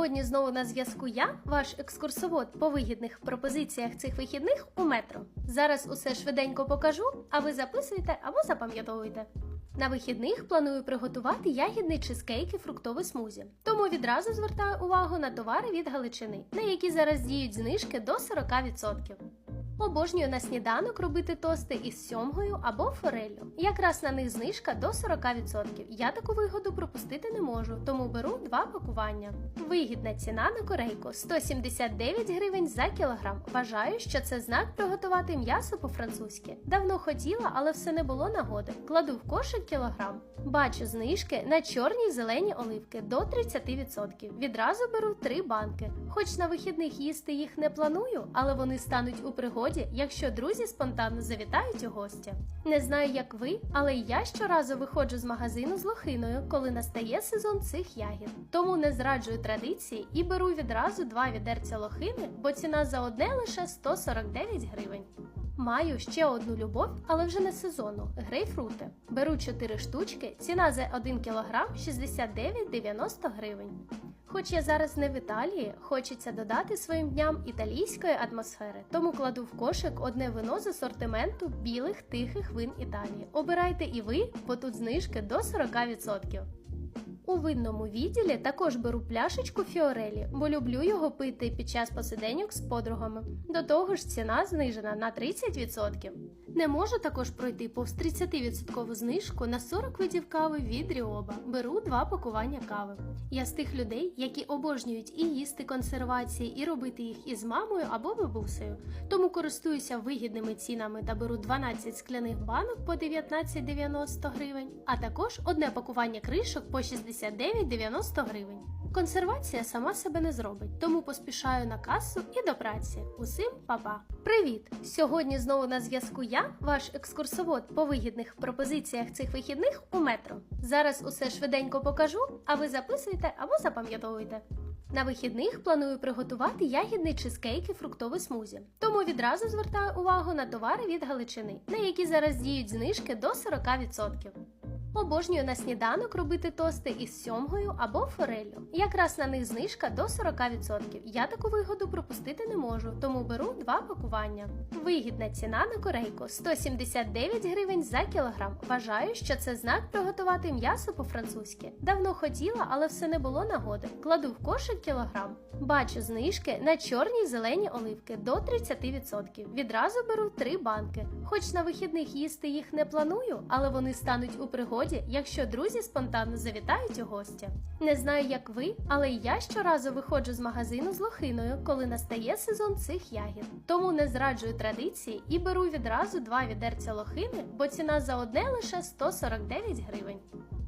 Сьогодні знову на зв'язку я, ваш екскурсовод по вигідних пропозиціях цих вихідних у метро. Зараз усе швиденько покажу, а ви записуйте або запам'ятовуйте. На вихідних планую приготувати ягідний чизкейк і фруктовий смузі. Тому відразу звертаю увагу на товари від Галичини, на які зараз діють знижки до 40%. Обожнюю на сніданок робити тости із сьомгою або фореллю. Якраз на них знижка до 40%. Я таку вигоду пропустити не можу, тому беру два пакування. Вигідна ціна на корейку 179 гривень за кілограм. Вважаю, що це знак приготувати м'ясо по-французьки. Давно хотіла, але все не було нагоди. Кладу в кошик кілограм. Бачу знижки на чорні й зелені оливки до 30%. Відразу беру три банки. Хоч на вихідних їсти їх не планую, але вони стануть у пригоді, якщо друзі спонтанно завітають у гості. Не знаю, як ви, але я щоразу виходжу з магазину з лохиною, коли настає сезон цих ягід. Тому не зраджую традиції і беру відразу два відерця лохини, бо ціна за одне лише 149 гривень. Маю ще одну любов, але вже не сезонну грейпфрути. Беру 4 штучки, ціна за 1 кг 69,90 гривень. Хоч я зараз не в Італії, хочеться додати своїм дням італійської атмосфери, тому кладу в кошик одне вино з асортименту білих тихих вин Італії. Обирайте і ви, бо тут знижки до 40%. У винному відділі також беру пляшечку фіорелі, бо люблю його пити під час посиденьок з подругами. До того ж, ціна знижена на 30%. Не можу також пройти повз 30% знижку на 40 видів кави від Ріоба. Беру два пакування кави. Я з тих людей, які обожнюють і їсти консервації, і робити їх із мамою або бабусею. Тому користуюся вигідними цінами та беру 12 скляних банок по 19,90 гривень, а також одне пакування кришок по 69,90 гривень. Консервація сама себе не зробить, тому поспішаю на касу і до праці. Усім па-па! Привіт! Сьогодні знову на зв'язку я, ваш екскурсовод по вигідних пропозиціях цих вихідних у метро. Зараз усе швиденько покажу, а ви записуйте або запам'ятовуйте. На вихідних планую приготувати ягідний чизкейк і фруктовий смузі. Тому відразу звертаю увагу на товари від Галичини, на які зараз діють знижки до 40%. Обожнюю на сніданок робити тости із сьомгою або фореллю. Якраз на них знижка до 40%. Я таку вигоду пропустити не можу, тому беру два пакування. Вигідна ціна на корейку 179 гривень за кілограм. Вважаю, що це знак приготувати м'ясо по-французьки. Давно хотіла, але все не було нагоди. Кладу в кошик кілограм. Бачу знижки на чорні й зелені оливки до 30%. Відразу беру три банки. Хоч на вихідних їсти їх не планую, але вони стануть у пригоді, якщо друзі спонтанно завітають у гості. Не знаю, як ви, але я щоразу виходжу з магазину з лохиною, коли настає сезон цих ягід. Тому не зраджую традиції і беру відразу два відерця лохини, бо ціна за одне лише 149 гривень.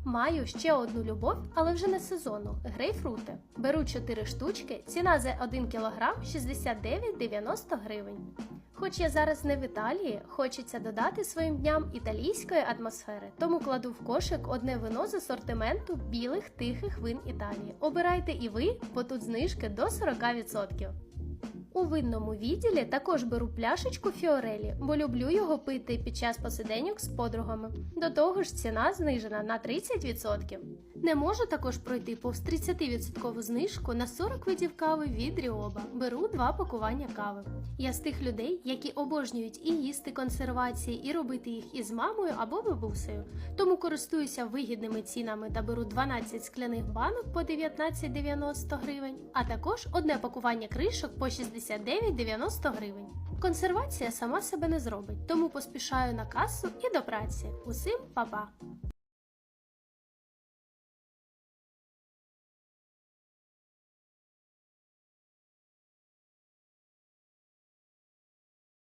Маю ще одну любов, але вже не сезонну грейпфрути. Беру 4 штучки, ціна за 1 кг 69,90 гривень. Хоч я зараз не в Італії, хочеться додати своїм дням італійської атмосфери, тому кладу в кошик одне вино з асортименту білих тихих вин Італії. Обирайте і ви, бо тут знижки до 40%. У винному відділі також беру пляшечку фіорелі, бо люблю його пити під час посиденьок з подругами. До того ж, ціна знижена на 30%. Не можу також пройти повз 30% знижку на 40 видів кави від Ріоба. Беру два пакування кави. Я з тих людей, які обожнюють і їсти консервації, і робити їх із мамою або бабусею. Тому користуюся вигідними цінами та беру 12 скляних банок по 19,90 гривень, а також одне пакування кришок по 69,90 гривень. Консервація сама себе не зробить, тому поспішаю на касу і до праці. Усім па-па!